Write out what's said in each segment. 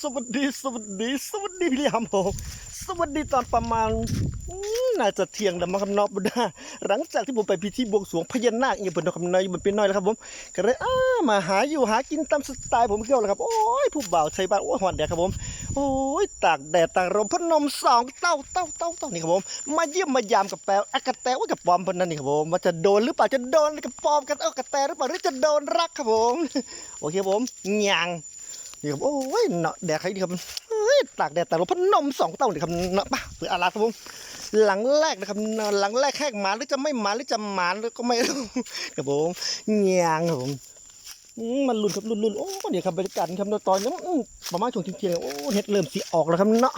สวัสดีสวัสดี สวัสดีพี่ยามผมสวัสดีตอนประมาณน่าจะเที่ยงแล้วมั้งครับนอบบุดาหลังจากที่ผมไปพิธีบวงสรวงพญานาคเงี้ยเปิดดอคำน้อยมันเป็นน้อยแล้วครับผมก็เลยอ้ามาหาอยู่หากินตามสไตล์ผมเกี่ยวแล้วครับโอ้ยผู้บ่าวใช้บ้านโอ้ยหอนแดดครับผมโอ้ยตากแดดตากลมพนมสองเต้าเต้าเต้าเต้านี่ครับผมมาเยี่ยมมายามกับแปลอากาแตว่ากับปอมเพนนั่นนี่ครับผมว่าจะโดนหรือเปล่าจะโดนกับปอมกันเออกระแตหรือเปล่าหรือจะโดนรักครับผมโอเคผมหยัง นี่ครับโอ้ยเนาะแดดใครดีครับเฮ้ยตากแดดแต่เราพนมสองเต้านี่ครับเนาะปะเปิดอาราครับผมหลังแรกนะครับหลังแรกแค่หมาหรือจะไม่หมาหรือจะหมาหรือก็ไม่รู้ครับผมเงียงครับผมมันรุนครับรุนรุนโอ้เนี่ยครับบรรยากาศครับตอนนี้ประมาณช่วงเที่ยงโอ้เห็ดเริ่มสีออกแล้วครับเนาะ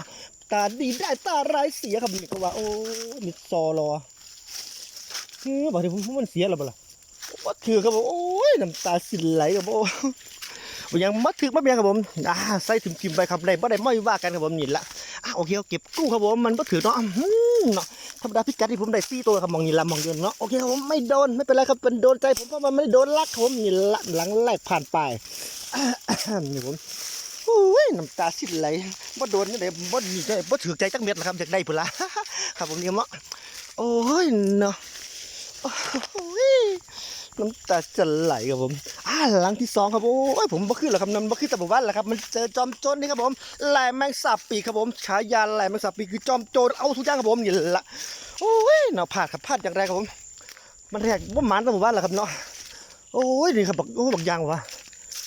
ตาดีได้ตาร้ายเสียครับนี่ก็ว่าโอ้มีซอรอเฮ้บอกที่ผมมันเสียแล้วเปล่าว่าถือครับโอ้ยน้ำตาสิไหลครับผ มบ่ยังมาถึกมาเบียงครับผมอ่าใส่ทิมไปครับได้บ่ได้ไม่ว่ากันครับผมนี่ละอะโอเคเอาเก็บกู้ครับผมมันบ่ถือเนาะอื้อหือเนาะธรรมดาพิกัดที่ผมได้สี่ตัวครับมองนี่ละมองเดินเนาะโอเคครับผมไม่โดนไม่เป็นไรครับเป็นโดนใจผมเพราะมันไม่ได้โดนลักผมนี่ละหลังแรกผ่านไปนี่ผมโอ้ยน้ำตาสิไหลบ่โดนนี่ได้บ่ดีใจบ่ถือใจจักเม็ดนะครับอยากได้พุ่นละครับผมนี่เนาะโอ้ยเนาะโอ้ย น้ำตาจะไหลครับผมอ่าหลังที่สองครับโอ้ยผมบ่ขึ้นหรอกครับนั่นบ่ขึ้นแต่บ่วันแหละครับมันเจอจอมโจรนี่ครับผมแหลมแมงสาบปีกครับผมฉายาแหลมแมงสาบปีกคือจอมโจรเอาทุกอย่างครับผมนี่ละโอ้ยเนาะพลาดครับพลาดอย่างไรครับผมมันแรกบ่หมานแต่บ่วันแหละครับเนาะโอ้ยนี่ครับบักโอ้บักยางวะ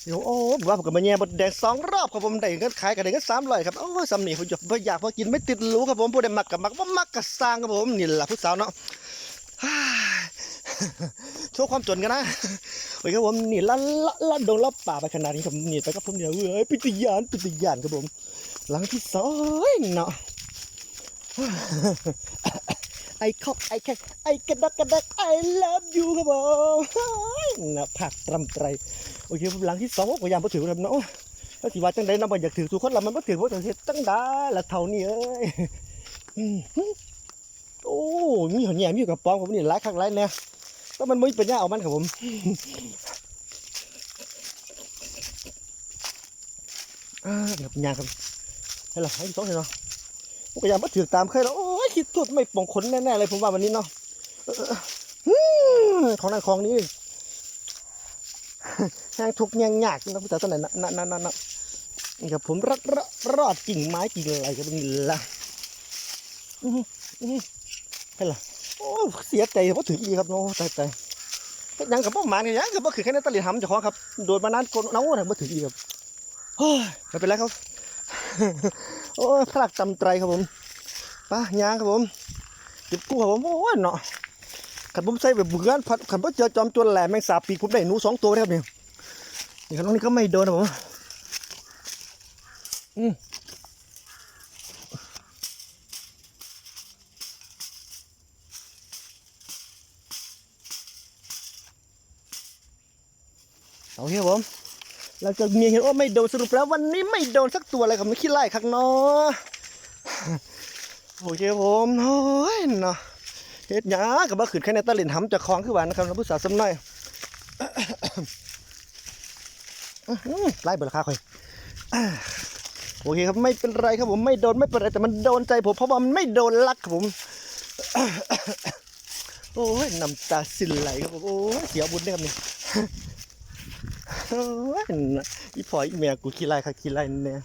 เดี๋ยวโอ้ยบอกว่าผมก็มาแย่บดแดงสองรอบครับผมได้เงินขายกันได้เงินสามร้อยครับโอ้ยสำนีผมอยากบ่อยากพอกินไม่ติดรู้ครับผมผู้ใดมักกับมักบ่มักกับสร้างครับผมนี่ละผู้สาวเนาะ ชว์ความจนกันนะโอเคครับผมนี่ละละละดงละป่าไปขนาดนี้ผมนี่ไปกับผมเดี๋ยวเอ้ยปิติยานปิติยานครับผม หลังที่สองเนาะไอคอกไอแคไอกระดักกระดักไอเลิฟยูครับผมนะผักตรำไตรโอเคผมหลังที่สองพยายามมาถือครับเนาะถ้าสิว่าจังใดเนาะบ่อยากถือทุกคนละมันบ่ถือเพราะจะเฮ็ดจังได้ละเท่านี้เอ้ยอืมโอ้มีหัวแหนมมีกับปองผมนี่หลายครั้งหลายแน่แต่มันไม่เป็นยาเอามันครับผมอ่าเดี๋ยวเป็นยางครับให้เราให้สองเห็นเนาะผมพยายามมาถือตามเคยแล้วโอ้ยคิดทุดไม่ปองขนแน่ๆเลยผมว่าวันนี้เนาะของนั้นของนี้แห้งทุกแยงยากนะพี่สาวตัวไหนนะนะนะนะนะนี่ครับผมรอดรอดรอดกิ่งไม้กิ่งอะไรก็เป็นละอื้อหืออื้อหือให้ล่ะ โอ้เสียใจเพราะถืออีครับเนาะตายตายยังกับพ่อหมาเนี่ยยังกับพ่อคือแค่ในตลิทำเจ้าของครับโดนมานานคนเอาเนี่ยบ่ถืออีครับเฮ้ยไม่เป็นไรครับโอ้ยพลักตำไตรครับผมป้ายางครับผมเก็บกู้ครับผมโอ้ยเนาะขันผมใส่แบบบุกงานพัดขันผมเจอจอมจวนแหลมแมงสาบปีกผมได้หนูสองตัวนะครับเนี่ยนี่ครับน้องนี่ก็ไม่โดนนะผมอืม เอาเฮียผมหลังจากเมียเห็นว่าไม่โดนสรุปแล้ววันนี้ไม่โดนสักตัวเลยครับไม่ขี้ไล่ข้างนอกโอเคผมโอ้ยเนาะเฮ็ดหยากับบ่ขึ้นแค่ในตะลินหำจากคลองคือหวานนะครับเราผู้สาวสำน้อยอื้อหือไล่เบดราคาค่อยโอเคครับไม่เป็นไรครับผมไม่โดนไม่เป็นไรแต่มันโดนใจผมเพราะว่ามันไม่โดนลักครับผมโอ้ยน้ำตาสินไหลครับผมโอ้ยเสียบุญด้วยครับนี่โอ้ยอีพอยอีเมียกูขี้ไล่ค่ะขี้ไล่เนี่ย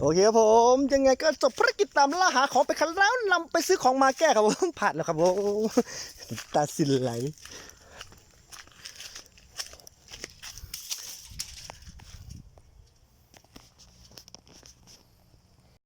โอเคครับผม ยังไงก็จบภารกิจตามล่าหาของไปคันแล้วนำไปซื้อของมาแก้ครับผมผ่านแล้วครับผมตาสินไหล